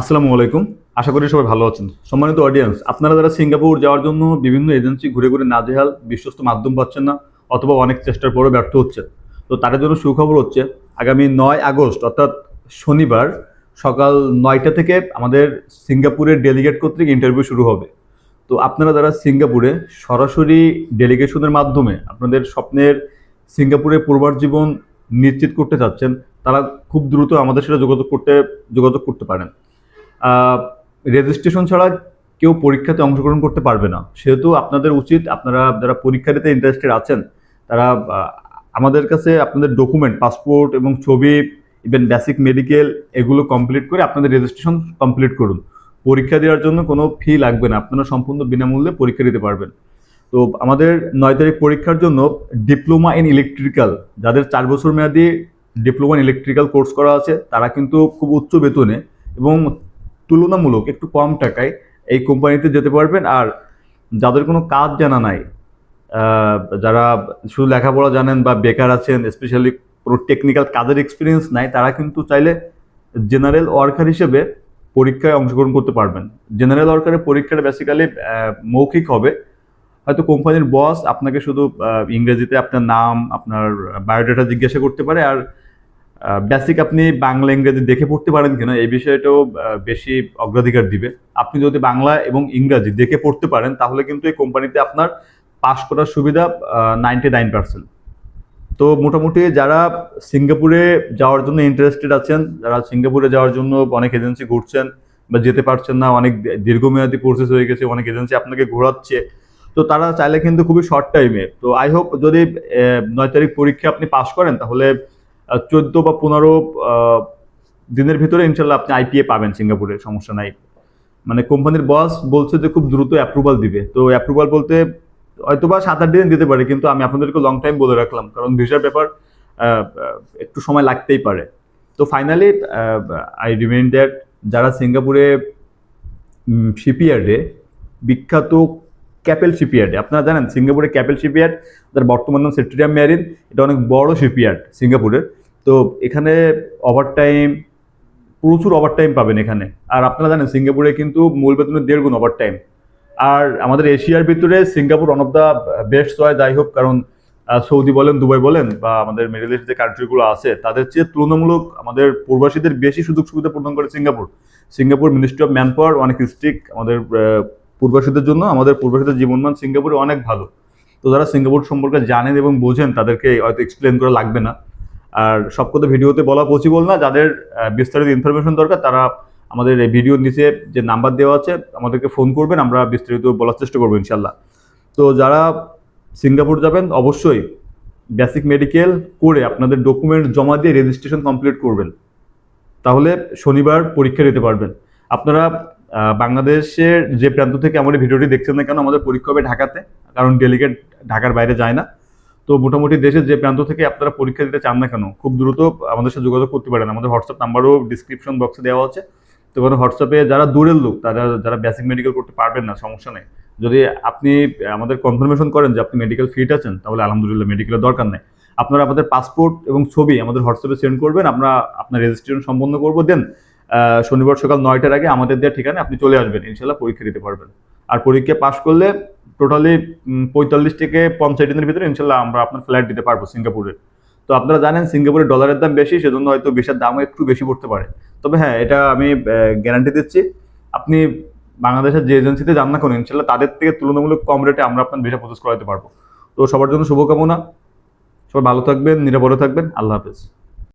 আসসালামু আলাইকুম। আশা করি সবাই ভালো আছেন। সম্মানিত অডিয়েন্স আপনারা যারা সিঙ্গাপুর যাওয়ার জন্য বিভিন্ন এজেন্সি ঘুরে ঘুরে নাজেহাল, বিশ্বস্ত মাধ্যম পাচ্ছেন না, অথবা অনেক চেষ্টার পরেও ব্যর্থ হচ্ছে তো তাদের জন্য সুখবর হচ্ছে, আগামী নয় আগস্ট, অর্থাৎ শনিবার সকাল নয়টা থেকে আমাদের সিঙ্গাপুরের ডেলিগেট কর্তৃক ইন্টারভিউ শুরু হবে। তো আপনারা যারা সিঙ্গাপুরে, সরাসরি ডেলিগেশনের মাধ্যমে আপনাদের স্বপ্নের সিঙ্গাপুরে পূর্বার জীবন নিশ্চিত করতে চাচ্ছেন, তারা খুব দ্রুত আমাদের সাথে যোগাযোগ করতে যোগাযোগ করতে পারেন। রেজিস্ট্রেশন ছাড়া কেউ পরীক্ষাতে অংশগ্রহণ করতে পারবে না। সেহেতু আপনাদের উচিত, আপনারা যারা পরীক্ষা দিতে ইন্টারেস্টেড আছেন, তারা আমাদের কাছে আপনাদের ডকুমেন্ট পাসপোর্ট এবং ছবি ইভেন বেসিক মেডিকেল এগুলো কমপ্লিট করে আপনাদের রেজিস্ট্রেশন কমপ্লিট করুন। পরীক্ষা দেওয়ার জন্য কোনো ফি লাগবে না, আপনারা সম্পূর্ণ বিনামূল্যে পরীক্ষা দিতে পারবেন। তো আমাদের নয় তারিখ পরীক্ষার জন্য ডিপ্লোমা ইন ইলেকট্রিক্যাল যাদের চার বছর মেয়াদি ডিপ্লোমা ইন ইলেকট্রিক্যাল কোর্স করা আছে, তারা কিন্তু খুব উচ্চ বেতনে এবং তুলনামূলক একটু কম টাকায় এই কোম্পানিতে যেতে পারবেন। আর যাদের কোনো কাজ জানা নাই যারা শুধু লেখাপড়া জানেন বা বেকার আছেন স্পেশালি কোনো টেকনিক্যাল কাজের এক্সপিরিয়েন্স নাই, তারা কিন্তু চাইলে জেনারেল ওয়ার্কার হিসেবে পরীক্ষায় অংশগ্রহণ করতে পারবেন। জেনারেল ওয়ার্কারের পরীক্ষাটা বেসিক্যালি মৌখিক হবে। হয়তো কোম্পানির বস আপনাকে শুধু ইংরেজিতে আপনার নাম, আপনার বায়োডাটা জিজ্ঞাসা করতে পারে। আর বেসিক আপনি বাংলা, ইংরেজি দেখে পড়তে পারেন কিনা, এই বিষয়টাও বেশি অগ্রাধিকার দিবে। আপনি যদি বাংলা এবং ইংরাজি দেখে পড়তে পারেন, তাহলে কিন্তু এই কোম্পানিতে আপনার পাশ করার সুবিধা নাইনটি নাইন পার্সেন্ট তো মোটামুটি যারা সিঙ্গাপুরে যাওয়ার জন্য ইন্টারেস্টেড আছেন, যারা সিঙ্গাপুরে যাওয়ার জন্য অনেক এজেন্সি ঘুরছেন বা যেতে পারছেন না, অনেক দীর্ঘমেয়াদী প্রসেস হয়ে গেছে, অনেক এজেন্সি আপনাকে ঘোরাচ্ছে, তো তারা চাইলে কিন্তু খুবই শর্ট টাইমে তো আই হোপ যদি নয় তারিখ পরীক্ষা আপনি পাশ করেন, তাহলে চোদ্দ বা পনেরো দিনের ভিতরে ইনশাল্লাহ আপনি আইপিএ পাবেন সিঙ্গাপুরে, সমস্যা নাই। মানে কোম্পানির বস বলছে যে খুব দ্রুত অ্যাপ্রুভাল দিবে। তো অ্যাপ্রুভাল বলতে হয়তো বা সাত আট দিন দিতে পারে, কিন্তু আমি আপনাদেরকে লং টাইম বলে রাখলাম, কারণ ভিসার ব্যাপার একটু সময় লাগতেই পারে। তো ফাইনালি আই রিমেইন দ্যাট যারা সিঙ্গাপুরে শিপইয়ার্ডে বিখ্যাত ক্যাপেল শিপইয়ার্ডে আপনারা জানেন, সিঙ্গাপুরে ক্যাপেল শিপইয়ার্ড যার বর্তমান নাম সেট্রিয়াম ম্যারিন এটা অনেক বড় শিপইয়ার্ড সিঙ্গাপুরের। তো এখানে ওভারটাইম প্রচুর ওভারটাইম পাবেন এখানে। আর আপনারা জানেন, সিঙ্গাপুরে কিন্তু মূল বেতনের দেড় গুণ ওভারটাইম আর আমাদের এশিয়ার ভিতরে Singapore one of the best choice যাই হোক, কারণ সৌদি বলেন, দুবাই বলেন, বা আমাদের মিডল ইস্ট যে কান্ট্রিগুলো আছে, তাদের চেয়ে তুলনামূলক আমাদের প্রবাসীদের বেশি সুযোগ সুবিধা প্রদান করে Singapore. Singapore ministry of manpower অনেক স্ট্রিক্ট আমাদের পূর্বাসীদের জন্য, আমাদের পূর্বাসীদের জীবনমান সিঙ্গাপুরে অনেক ভালো। তো যারা সিঙ্গাপুর সম্পর্কে জানেন এবং বোঝেন, তাদেরকে হয়তো এক্সপ্লেন করা লাগবে না। আর সব কথা ভিডিওতে বলা পসিবল না। যাদের বিস্তারিত ইনফরমেশন দরকার, তারা আমাদের এই ভিডিওর নিচে যে নাম্বার দেওয়া আছে, আমাদেরকে ফোন করবেন, আমরা বিস্তারিত বলার চেষ্টা করব ইনশাল্লাহ তো যারা সিঙ্গাপুর যাবেন, অবশ্যই বেসিক মেডিকেল করে আপনাদের ডকুমেন্ট জমা দিয়ে রেজিস্ট্রেশন কমপ্লিট করবেন। তাহলে শনিবার পরীক্ষা দিতে পারবেন। আপনারা বাংলাদেশের যে প্রান্ত থেকে আমাদের ভিডিওটি দেখছেন না কেন, আমাদের পরীক্ষা হবে ঢাকাতে, কারণ ডেলিগেট ঢাকার বাইরে যায় না। তো মোটামুটি দেশের যে প্রান্ত থেকে আপনারা পরীক্ষা দিতে চান না কেন, খুব দ্রুত আমাদের সাথে যোগাযোগ করতে পারেন। আমাদের হোয়াটসঅ্যাপ নাম্বারও ডিসক্রিপশন বক্সে দেওয়া আছে। তো কোনো হোয়াটসঅ্যাপে যারা দূরের লোক, তারা, যারা বেসিক মেডিকেল করতে পারবেন না, সমস্যা নেই। যদি আপনি আমাদের কনফার্মেশন করেন যে আপনি মেডিকেল ফিট আছেন, তাহলে আলহামদুলিল্লাহ মেডিকেলের দরকার নেই। আপনারা আমাদের পাসপোর্ট এবং ছবি আমাদের হোয়াটসঅ্যাপে সেন্ড করবেন, আমরা আপনার রেজিস্ট্রেশন সম্পন্ন করব। দেন শনিবার সকাল নয়টার আগে আমাদের দেওয়া ঠিকানে আপনি চলে আসবেন। ইনশাল্লাহ পরীক্ষা দিতে পারবেন। আর পরীক্ষা পাশ করলে টোটালি পঁয়তাল্লিশ থেকে পঞ্চাশ দিনের ভিতরে ইনশাল্লাহ আমরা আপনার ফ্ল্যাট দিতে পারব সিঙ্গাপুরে। তো আপনারা জানেন সিঙ্গাপুরের ডলারের দাম বেশি, সেজন্য হয়তো ভিসার দামও একটু বেশি পড়তে পারে। তবে হ্যাঁ এটা আমি গ্যারান্টি দিচ্ছি, আপনি বাংলাদেশের যে এজেন্সিতে যান না কোনো, ইনশাল্লাহ তাদের থেকে তুলনামূলক কম রেটে আমরা আপনার ভিসা প্রসেস করাতে পারব। তো সবার জন্য শুভকামনা, সবাই ভালো থাকবেন, নিরাপদে থাকবেন, আল্লাহ হাফেজ।